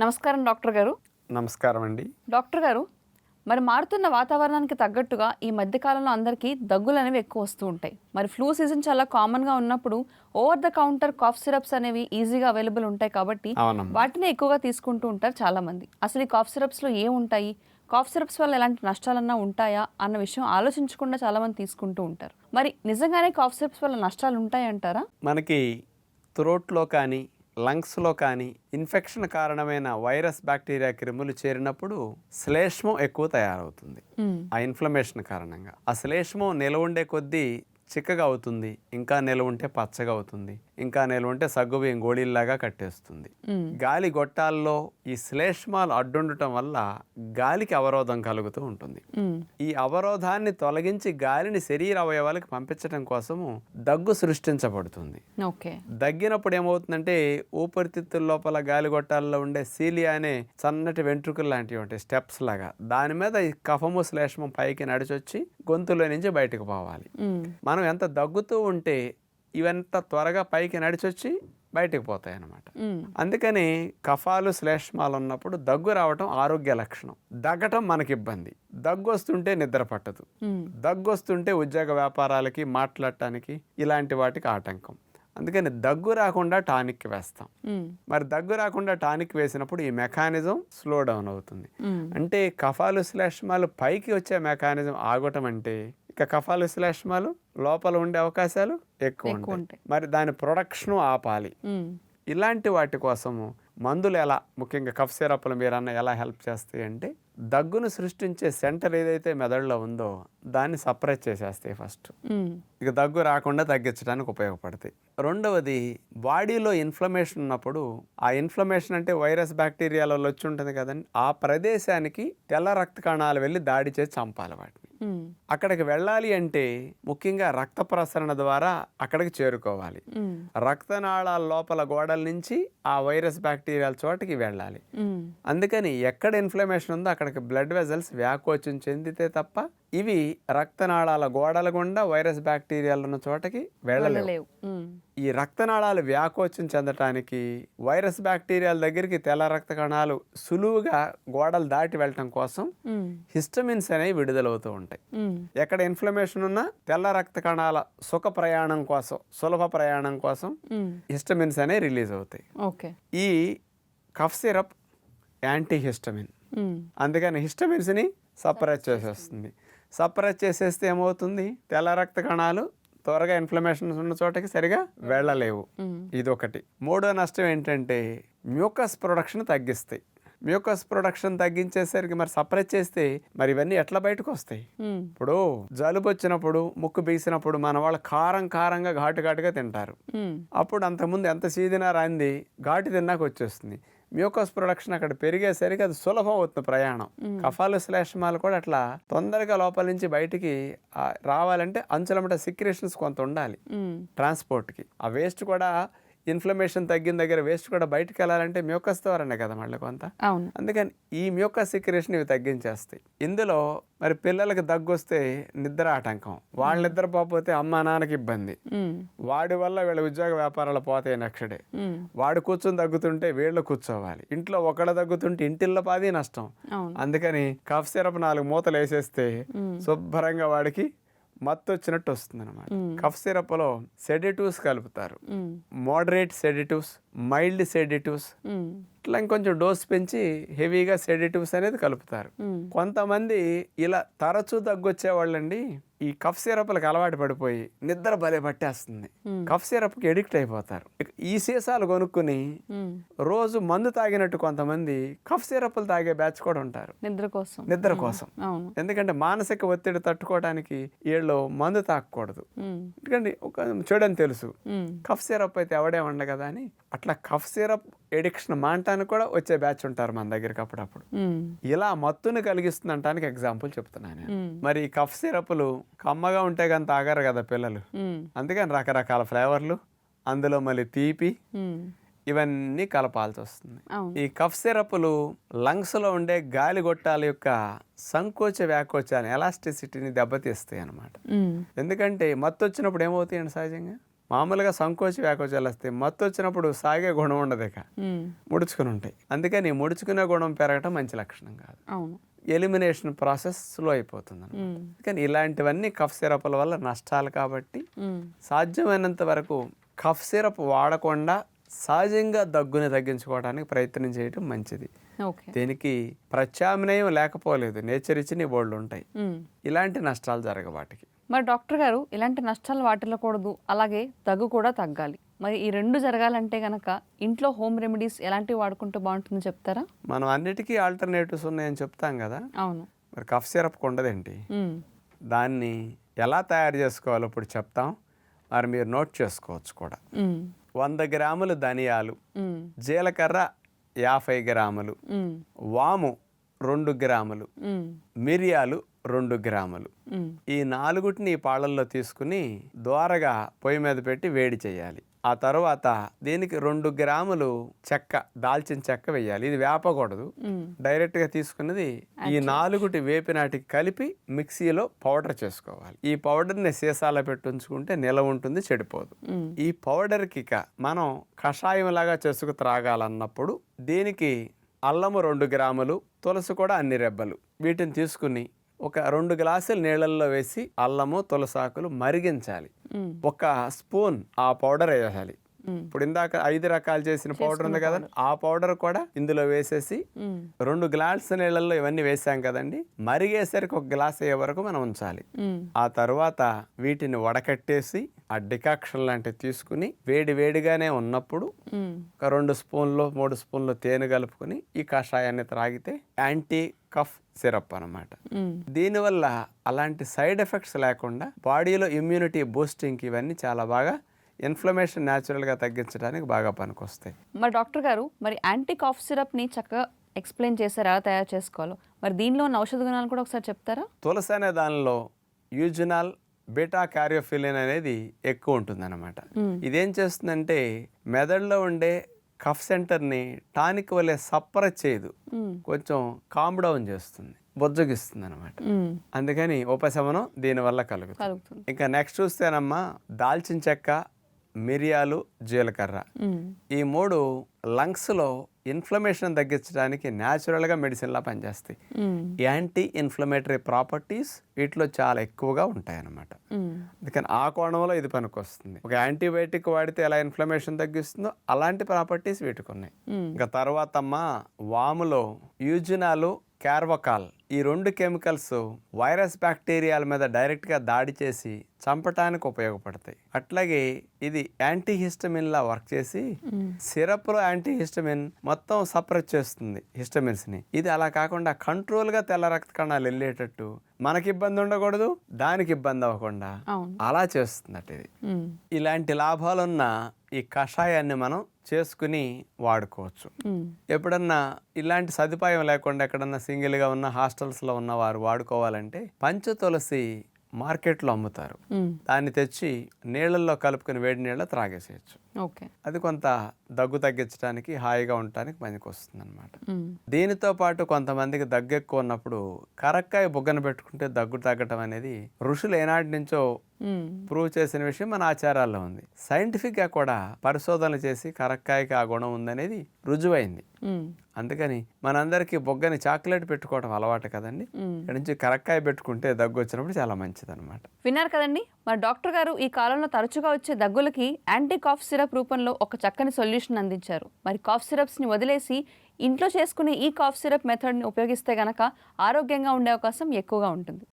నమస్కారం డాక్టర్ గారు. నమస్కారం అండి. డాక్టర్ గారు మరి మారుతున్న వాతావరణానికి తగ్గట్టుగా ఈ మధ్య కాలంలో అందరికీ దగ్గులు అనేవి ఎక్కువ వస్తూ ఉంటాయి. మరి ఫ్లూ సీజన్ చాలా కామన్గా ఉన్నప్పుడు over the counter cough syrups అనేవి ఈజీగా అవైలబుల్ ఉంటాయి కాబట్టి వాటిని ఎక్కువగా తీసుకుంటూ ఉంటారు చాలా మంది అసలు ఈ కాఫ్ సిరప్స్లో ఏముంటాయి కాఫ్ సిరప్స్ వల్ల ఎలాంటి నష్టాలన్నా ఉంటాయా అన్న విషయం ఆలోచించకుండా చాలా మంది తీసుకుంటూ ఉంటారు. మరి నిజంగానే కాఫ్ సిరప్స్ వల్ల నష్టాలు ఉంటాయంటారా? మనకి త్రోట్లో కానీ లంగ్స్లో కానీ ఇన్ఫెక్షన్ కారణమైన వైరస్ బ్యాక్టీరియా క్రిములు చేరినప్పుడు శ్లేష్మం ఎక్కువ తయారవుతుంది. ఆ ఇన్ఫ్లమేషన్ కారణంగా. ఆ శ్లేష్మం నిలవ ఉండే కొద్దీ చిక్కగా అవుతుంది. ఇంకా నిలవ ఉంటే పచ్చగా అవుతుంది. ఇంకా నిలవ ఉంటే సగ్గుబియ్యం గోళీల్లాగా కట్టేస్తుంది. గాలి గొట్టాల్లో ఈ శ్లేష్మాలు అడ్డుండటం వల్ల గాలికి అవరోధం కలుగుతూ ఉంటుంది. ఈ అవరోధాన్ని తొలగించి గాలిని శరీర అవయవాలకు పంపించడం కోసము దగ్గు సృష్టించబడుతుంది. ఓకే. దగ్గినప్పుడు ఏమవుతుందంటే ఊపిరితిత్తుల లోపల గాలిగొట్టాల్లో ఉండే సీలియా అనే సన్నటి వెంట్రుకలు లాంటివి ఉంటాయి స్టెప్స్ లాగా. దాని మీద ఈ కఫము శ్లేష్మం పైకి నడిచొచ్చి గొంతులో నుంచి బయటకు పోవాలి. మనం ఎంత దగ్గుతూ ఉంటే ఇవంత త్వరగా పైకి నడిచొచ్చి బయటకు పోతాయి అన్నమాట అందుకని కఫాలు శ్లేష్మాలు ఉన్నప్పుడు దగ్గు రావటం ఆరోగ్య లక్షణం. దగ్గటం మనకి ఇబ్బంది. దగ్గు వస్తుంటే నిద్ర పట్టదు. దగ్గు వస్తుంటే ఉద్యోగ వ్యాపారాలకి మాట్లాడటానికి ఇలాంటి వాటికి ఆటంకం. అందుకని దగ్గు రాకుండా టానిక్ వేస్తాం. మరి దగ్గు రాకుండా టానిక్ వేసినప్పుడు ఈ మెకానిజం స్లో డౌన్ అవుతుంది. అంటే కఫాలు శ్లేష్మాలు పైకి వచ్చే మెకానిజం ఆగటం అంటే ఇక కఫాలు శ్లేష్మాలు లోపల ఉండే అవకాశాలు ఎక్కువ ఉంటాయి. మరి దాని ప్రొడక్షన్ ఆపాలి. ఇలాంటి వాటి కోసము మందులు ఎలా ముఖ్యంగా కఫ్ సిరప్లు మీరన్న ఎలా హెల్ప్ చేస్తాయి అంటే దగ్గును సృష్టించే సెంటర్ ఏదైతే మెదడులో ఉందో దాన్ని సపరేట్ చేసేస్తాయి ఫస్ట్. ఇక దగ్గు రాకుండా తగ్గించడానికి ఉపయోగపడతాయి. రెండవది బాడీలో ఇన్ఫ్లమేషన్ ఉన్నప్పుడు ఆ ఇన్ఫ్లమేషన్ అంటే వైరస్ బ్యాక్టీరియాలో వచ్చి ఉంటుంది కదండి ఆ ప్రదేశానికి తెల్ల రక్త కణాలు వెళ్ళి దాడి చేసి చంపాలి వాటిని. అక్కడికి వెళ్ళాలి అంటే ముఖ్యంగా రక్త ప్రసరణ ద్వారా అక్కడికి చేరుకోవాలి. రక్తనాళాల లోపల గోడల నుంచి ఆ వైరస్ బ్యాక్టీరియాల చోటకి వెళ్ళాలి. అందుకని ఎక్కడ ఇన్ఫ్లమేషన్ ఉందో అక్కడికి బ్లడ్ వెజల్స్ వ్యాకోచం చెందితే తప్ప ఇవి రక్తనాళాల గోడల గుండా వైరస్ బ్యాక్టీరియాలు ఉన్న చోటకి వెళ్ళలేవు. లేవు ఈ రక్తనాళాలు వ్యాకోచం చెందటానికి వైరస్ బ్యాక్టీరియాల దగ్గరికి తెల్ల రక్త కణాలు సులువుగా గోడలు దాటి వెళ్ళటం కోసం హిస్టమిన్స్ అనేవి విడుదలవుతూ ఉంటాయి. ఎక్కడ ఇన్ఫ్లమేషన్ ఉన్నా తెల్ల రక్త కణాల సుఖ ప్రయాణం కోసం సులభ ప్రయాణం కోసం హిస్టమిన్స్ అనేవి రిలీజ్ అవుతాయి. ఓకే. ఈ కఫ్ సిరప్ యాంటీ హిస్టమిన్ అందుకని హిస్టమిన్స్ని సపరేట్ చేసేస్తుంది. సపరేట్ చేసేస్తే ఏమవుతుంది? తెల్ల రక్త కణాలు త్వరగా ఇన్ఫ్లమేషన్ ఉన్న చోటకి సరిగా వెళ్ళలేవు. ఇది ఒకటి మూడో నష్టం ఏంటంటే మ్యూకస్ ప్రొడక్షన్ తగ్గిస్తాయి. మ్యూకస్ ప్రొడక్షన్ తగ్గించేసరికి మరి సపరేట్ చేస్తే మరి ఇవన్నీ ఎట్లా బయటకు వస్తాయి? ఇప్పుడు జలుబు వచ్చినప్పుడు ముక్కు బీసినప్పుడు మన వాళ్ళు కారం కారంగా ఘాటు ఘాటుగా తింటారు. అప్పుడు అంతకుముందు ఎంత సీదినా రాంది ఘాటు తిన్నాక వచ్చేస్తుంది. మ్యూకస్ ప్రొడక్షన్ అక్కడ పెరిగేసరికి అది సులభం అవుతుంది ప్రయాణం. కఫాలు శ్లేష్మాలు కూడా అట్లా తొందరగా లోపల నుంచి బయటికి రావాలంటే అంచులమట సిక్రేషన్స్ కొంత ఉండాలి. ట్రాన్స్పోర్ట్కి ఆ వేస్ట్ కూడా ఇన్ఫ్లమేషన్ తగ్గిన దగ్గర వేస్ట్ కూడా బయటకు వెళ్ళాలంటే మ్యూకస్ ద్వారానే కదా మళ్ళీ కొంత. అవును. అందుకని ఈ మ్యూకస్ సిక్రేషన్ ఇవి తగ్గించేస్తాయి. ఇందులో మరి పిల్లలకి దగ్గు వస్తే నిద్ర ఆటంకం. వాళ్ళ నిద్ర పోతే అమ్మా నాన్నకి ఇబ్బంది. వాడి వల్ల వీళ్ళ ఉద్యోగ వ్యాపారాలు పోతాయి నెక్స్ట్ డే వాడు కూర్చొని దగ్గుతుంటే వీళ్ళు కూర్చోవాలి. ఇంట్లో ఒకళ్ళ దగ్గుతుంటే ఇంటిల్లో పాది నష్టం. అందుకని కఫ్ సిరప్ నాలుగు మూతలు వేసేస్తే శుభ్రంగా వాడికి మత్తు వచ్చినట్టు వస్తుంది అనమాట కఫ్ సిరప్లో సెడిటివ్స్ కలుపుతారు. మోడరేట్ సెడిటివ్స్ మైల్డ్ సెడిటివ్స్ ఇట్లా ఇంకొంచెం డోస్ పెంచి హెవీగా సెడిటివ్స్ అనేది కలుపుతారు. కొంతమంది ఇలా తరచూ దగ్గొచ్చే వాళ్ళండి ఈ కఫ్ సిరప్లకు అలవాటు పడిపోయి నిద్ర భలే పట్టేస్తుంది. కఫ్ సిరప్కి ఎడిక్ట్ అయిపోతారు. ఈ సీసాలు కొనుక్కుని రోజు మందు తాగినట్టు కొంతమంది కఫ్ సిరప్లు తాగే బ్యాచ్ కూడా ఉంటారు. నిద్ర కోసం. నిద్ర కోసం. ఎందుకంటే మానసిక ఒత్తిడి తట్టుకోవడానికి వీళ్ళు మందు తాకూడదు ఎందుకంటే ఒక చూడని తెలుసు. కఫ్ సిరప్ అయితే ఎవడే ఉండ కదా అని. అట్లా కఫ్ సిరప్ ఎడిక్షన్ మానటానికి కూడా వచ్చే బ్యాచ్ ఉంటారు మన దగ్గరికి అప్పుడప్పుడు. ఇలా మత్తుని కలిగిస్తుంది అంటానికి ఎగ్జాంపుల్ చెప్తున్నాను నేను. మరి ఈ కఫ్ సిరప్లు కమ్మగా ఉంటే కానీ తాగారు కదా పిల్లలు. అందుకని రకరకాల ఫ్లేవర్లు అందులో మళ్ళీ తీపి ఇవన్నీ కలపాల్సి వస్తుంది. ఈ కఫ్ సిరప్లు లంగ్స్లో ఉండే గాలి గొట్టాల యొక్క సంకోచ వ్యాకోచాన్ని ఎలాస్టిసిటీని దెబ్బతీస్తాయి అన్నమాట ఎందుకంటే మత్తు వచ్చినప్పుడు ఏమవుతాయండి సహజంగా? మామూలుగా సంకోచి వ్యాకోచాలు వస్తాయి మత్తు వచ్చినప్పుడు సాగే గుణం ఉండదు ఇక. ముడుచుకుని ఉంటాయి అందుకని ముడుచుకునే గుణం పెరగటం మంచి లక్షణం కాదు ఎలిమినేషన్ ప్రాసెస్ స్లో అయిపోతుంది అన్నమాట. మ్మ్. కానీ ఇలాంటివన్నీ కఫ్ సిరప్ల వల్ల నష్టాలు కాబట్టి. సాధ్యమైనంత వరకు కఫ్ సిరప్ వాడకుండా సహజంగా దగ్గుని తగ్గించుకోవడానికి ప్రయత్నం చేయటం మంచిది దీనికి ప్రత్యామ్నాయం లేకపోలేదు నేచర్ ఇచ్చిన బోర్డులు ఉంటాయి. ఇలాంటి నష్టాలు జరగ వాటికి మరి డాక్టర్ గారు ఇలాంటి నష్టాలు వాటిల్లకూడదు అలాగే దగ్గు కూడా తగ్గాలి మరి ఈ రెండు జరగాలంటే గనక ఇంట్లో హోమ్ రెమెడీస్ ఎలాంటివి వాడుకుంటూ బాగుంటుందో చెప్తారా మనం అన్నిటికీ ఆల్టర్నేటివ్స్ ఉన్నాయని చెప్తాం కదా అవును మరి కఫ్ సిరప్ ఉండదేంటి. దాన్ని ఎలా తయారు చేసుకోవాలో ఇప్పుడు చెప్తాం మరి మీరు నోట్ చేసుకోవచ్చు కూడా. వంద గ్రాములు ధనియాలు. జీలకర్ర యాభై గ్రాములు. వాము రెండు గ్రాములు. మిరియాలు రెండు గ్రాములు. ఈ నాలుగుటిని ఈ పాలల్లో తీసుకుని దోరగా పొయ్యి మీద పెట్టి వేడి చేయాలి ఆ తర్వాత దీనికి రెండు గ్రాములు చెక్క దాల్చిన చెక్క వేయాలి ఇది వేపకూడదు. డైరెక్ట్గా తీసుకున్నది ఈ నాలుగుటి వేపినాటికి కలిపి మిక్సీలో పౌడర్ చేసుకోవాలి ఈ పౌడర్ని సీసాలో పెట్టి ఉంచుకుంటే నిలవ ఉంటుంది చెడిపోదు. ఈ పౌడర్కి ఇక మనం కషాయంలాగా చేసుకు త్రాగాలన్నప్పుడు దీనికి అల్లము రెండు గ్రాములు తులసి కూడా అన్ని రెబ్బలు వీటిని తీసుకుని ఒక రెండు గ్లాసులు నీళ్ళల్లో వేసి అల్లము తులసాకులు మరిగించాలి. ఒక స్పూన్ ఆ పౌడర్ వేయాలి. ఇప్పుడు ఇందాక ఐదు రకాలు చేసిన పౌడర్ ఉంది కదా ఆ పౌడర్ కూడా ఇందులో వేసేసి. రెండు గ్లాసు నీళ్ళల్లో ఇవన్నీ వేసాం కదండి మరిగేసరికి ఒక గ్లాస్ అయ్యే వరకు మనం ఉంచాలి. ఆ తర్వాత వీటిని వడకట్టేసి ఆ డికాక్షన్ లాంటివి తీసుకుని వేడి వేడిగానే ఉన్నప్పుడు. ఒక రెండు స్పూన్లు మూడు స్పూన్లు తేనె కలుపుకొని ఈ కషాయాన్ని త్రాగితే యాంటీ కఫ్ సిరప్ అన్నమాట మ్మ్. దీనివల్ల అలాంటి సైడ్ ఎఫెక్ట్స్ లేకుండా బాడీలో ఇమ్యూనిటీ బూస్టింగ్కి ఇవన్నీ చాలా బాగా ఇన్ఫ్లమేషన్ న్యాచురల్గా తగ్గించడానికి బాగా పనికొస్తాయి. మరి డాక్టర్ గారు మరి యాంటీ కాఫ్ సిరప్ని చక్కగా ఎక్స్ప్లెయిన్ చేశారు ఎలా తయారు చేసుకోవాలో? మరి దీనిలో ఉన్న ఔషధ గుణాలు కూడా ఒకసారి చెప్తారా? తులసి అనే దానిలో యూజునల్ బీటా క్యారియోఫిలిన్ అనేది ఎక్కువ ఉంటుందన్నమాట. ఇదేం చేస్తుందంటే మెదడులో ఉండే కఫ్ సెంటర్ని టానిక్ వలె సప్పర చేయదు. కొంచెం కామ్ డౌన్ చేస్తుంది బొజ్జగిస్తుంది అనమాట. అందుకని ఉపశమనం దీనివల్ల కలుగుతుంది. ఇంకా నెక్స్ట్ చూస్తేనమ్మా దాల్చిన చెక్క మిరియాలు జీలకర్ర. ఈ మూడు లంగ్స్లో ఇన్ఫ్లమేషన్ తగ్గించడానికి న్యాచురల్గా మెడిసిన్లా పనిచేస్తాయి. యాంటీ ఇన్ఫ్లమేటరీ ప్రాపర్టీస్ వీటిలో చాలా ఎక్కువగా ఉంటాయన్నమాట. అందుకని ఆ కోణంలో ఇది పనికొస్తుంది ఒక యాంటీబయాటిక్ వాడితే ఎలా ఇన్ఫ్లమేషన్ తగ్గిస్తుందో అలాంటి ప్రాపర్టీస్ వీటికి ఉన్నాయి. ఇంకా తర్వాత అమ్మ వాములో యూజినాలు క్యార్వకాల్ ఈ రెండు కెమికల్స్ వైరస్ బ్యాక్టీరియాల మీద డైరెక్ట్గా దాడి చేసి చంపటానికి ఉపయోగపడతాయి అట్లాగే ఇది యాంటీహిస్టమిన్ లా వర్క్ చేసి. సిరప్లో యాంటీహిస్టమిన్ మొత్తం సపరేట్ చేస్తుంది హిస్టమిన్స్ని ఇది అలా కాకుండా కంట్రోల్గా తెల్ల రక్త కణాలు వెళ్ళేటట్టు మనకి ఇబ్బంది ఉండకూడదు దానికి ఇబ్బంది అవ్వకుండా అలా చేస్తుందట ఇది. ఇలాంటి లాభాలున్న ఈ కషాయాన్ని మనం చేసుకుని వాడుకోవచ్చు. ఎప్పుడన్నా ఇలాంటి సదుపాయం లేకుండా ఎక్కడన్నా సింగిల్గా ఉన్న హాస్టల్స్లో ఉన్న వారు వాడుకోవాలంటే పంచతులసి మార్కెట్లో అమ్ముతారు మ్మ్. దాన్ని తెచ్చి నీళ్ళల్లో కలుపుకొని వేడి నీళ్ళ త్రాగేసేయచ్చు ఓకే అది కొంత దగ్గు తగ్గించడానికి హాయిగా ఉండటానికి పనికి వస్తుంది అనమాట. దీనితో పాటు కొంతమందికి దగ్గు ఎక్కువ ఉన్నప్పుడు కరక్కాయ బుగ్గన పెట్టుకుంటే దగ్గు తగ్గటం అనేది ఋషులు ఏనాటి నుంచో. ప్రూవ్ చేసిన విషయం మన ఆచారాల్లో ఉంది. సైంటిఫిక్గా కూడా పరిశోధనలు చేసి కరక్కాయకి ఆ గుణం ఉందనేది రుజువైంది. మ్మ్. అందుకని మనందరికీ బొగ్గని చాక్లెట్ పెట్టుకోవడం అలవాటు కదండి. మ్మ్. ఇక్కడ నుంచి కరక్కాయ పెట్టుకుంటే దగ్గు వచ్చినప్పుడు చాలా మంచిదన్నమాట. విన్నారు కదండి? మరి డాక్టర్ గారు ఈ కాలంలో తరచుగా వచ్చే దగ్గులకి యాంటీ కాఫ్ సిరప్ రూపంలో ఒక చక్కని సొల్యూషన్ అందించారు. మరి కాఫ్ సిరప్స్ని వదిలేసి ఇంట్లో చేసుకునే ఈ కాఫ్ సిరప్ మెథడ్ని ఉపయోగిస్తే గనక ఆరోగ్యంగా ఉండే అవకాశం ఎక్కువగా ఉంటుంది.